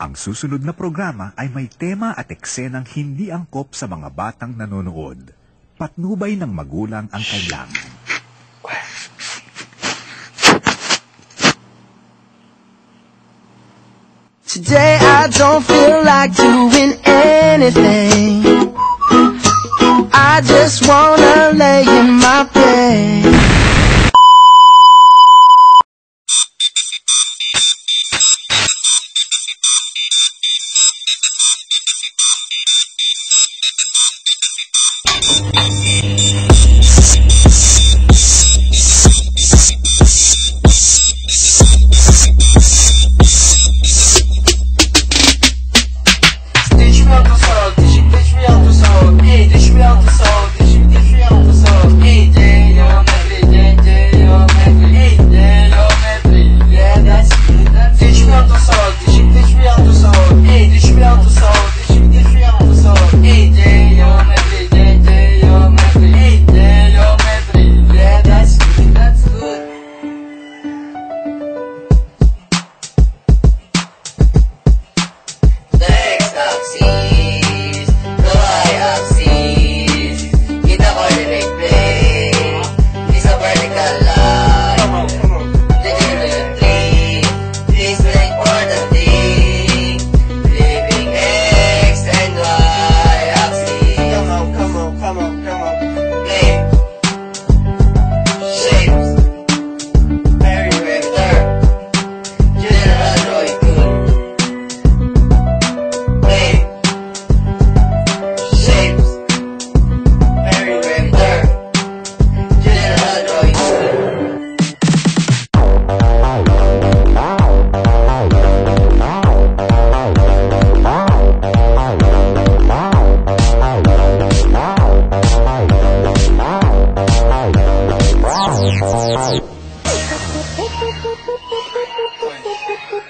Ang susunod na programa ay may tema at eksenang hindi angkop sa mga batang nanonood. Patnubay ng magulang ang kailangan. Today I don't feel like doing anything. I just wanna lay in my bed. altı sağ ol Ey düşme altı sağ ol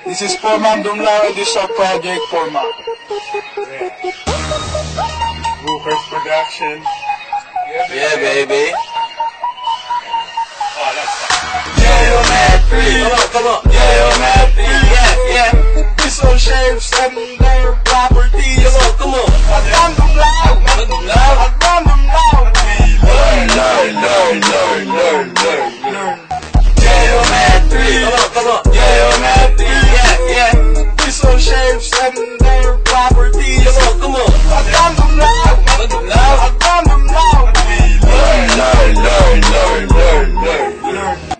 This is Foreman Dumlao, this is project Foreman. Yeah. Rupert Production. Yeah, baby. Yeah, baby. Oh, that's Come on, come on. Yeah. Yeah, yeah. This on shame, and their property. Come on, come on.